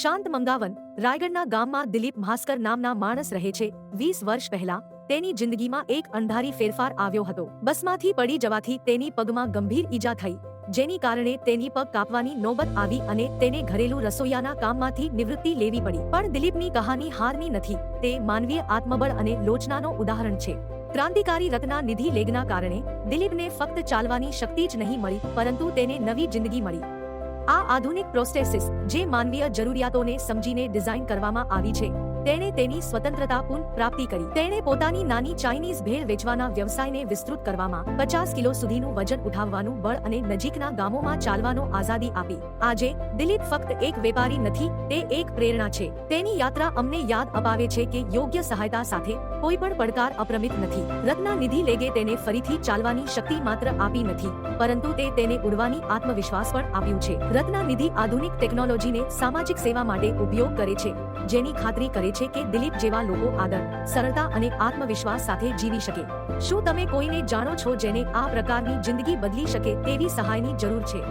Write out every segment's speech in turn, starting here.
શાંત મંગાવન રાયગઢના ગામમાં દિલીપ ભાસ્કર નામના માણસ રહે છે. વીસ વર્ષ પહેલા, તેની જિંદગીમાં એક અંધારી ફેરફાર આવ્યો હતો. બસમાંથી પડી જવાથી તેની પગમાં ગંભીર ઈજા થઈ. જેની કારણે તેની પગ કાપવાની નોબત આવી અને તેને ઘરેલું રસોઈયાના કામમાંથી નિવૃત્તિ લેવી પડી. પણ દિલીપની કહાની હારની નથી. તે માનવીય આત્મબળ અને લોચનાનો ઉદાહરણ છે. ક્રાંતિકારી રત્ના નિધિ લેગના કારણે દિલીપને ફક્ત ચાલવાની શક્તિ જ નહીં મળી, પરંતુ તેને નવી જિંદગી મળી. આ આધુનિક પ્રોસ્ટેસિસ જે માનવીય જરૂરિયાતોને સમજીને ડિઝાઇન કરવામાં આવી છે, તેણે તેની સ્વતંત્રતા પુન પ્રાપ્તિ કરી. તેણે પોતાની નાની ચાઇનીઝ ભેળ વેચવાના વ્યવસાયને વિસ્તૃત કરવામાં પચાસ કિલો સુધીનું વજન ઉઠાવવાનું બળ અને નજીકના ગામોમાં ચાલવાનો આઝાદી આપી. આજે દિલીપ ફક્ત એક વેપારી નથી, તે એક પ્રેરણા છે. તેની યાત્રા અમને યાદ અપાવે છે કે યોગ્ય સહાયતા સાથે કોઈ પણ પડકાર અપ્રમિત નથી. રત્ના નિધિ લેગે તેને ફરીથી ચાલવાની શક્તિ માત્ર આપી નથી, પરંતુ તે તેને ઉડવાની આત્મવિશ્વાસ પણ આપ્યું છે. રત્ના નિધિ આધુનિક ટેકનોલોજીને સામાજિક સેવા માટે ઉપયોગ કરે છે, જેની ખાતરી કરે છે કે દિલીપ જેવા લોકો આદર, સરળતા અને આત્મવિશ્વાસ સાથે જીવી શકે. શું તમે કોઈને જાણો છો જેને આ પ્રકારની જિંદગી બદલી શકે તેવી સહાયની જરૂર છે?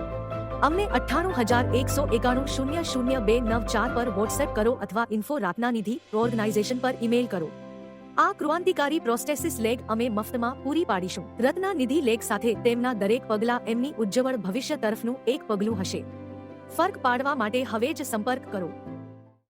અમને અઠ્ઠાણું હજાર એકસો એકાણું શૂન્ય શૂન્ય બે નવ ચાર પર વોટ્સએપ કરો અથવા ઇન્ફો રાતના નિધિ ઓર્ગનાઇઝેશન પર ઈમેલ કરો. આ ક્રાંતિકારી પ્રોસ્ટેસિસ લેગ અમે મફતમાં પૂરી પાડીશું. રત્ના નિધિ લેગ સાથે તેમના દરેક પગલાં એમની ઉજ્જવળ ભવિષ્ય તરફનું એક પગલું હશે. ફર્ક પાડવા માટે હવે જ સંપર્ક કરો.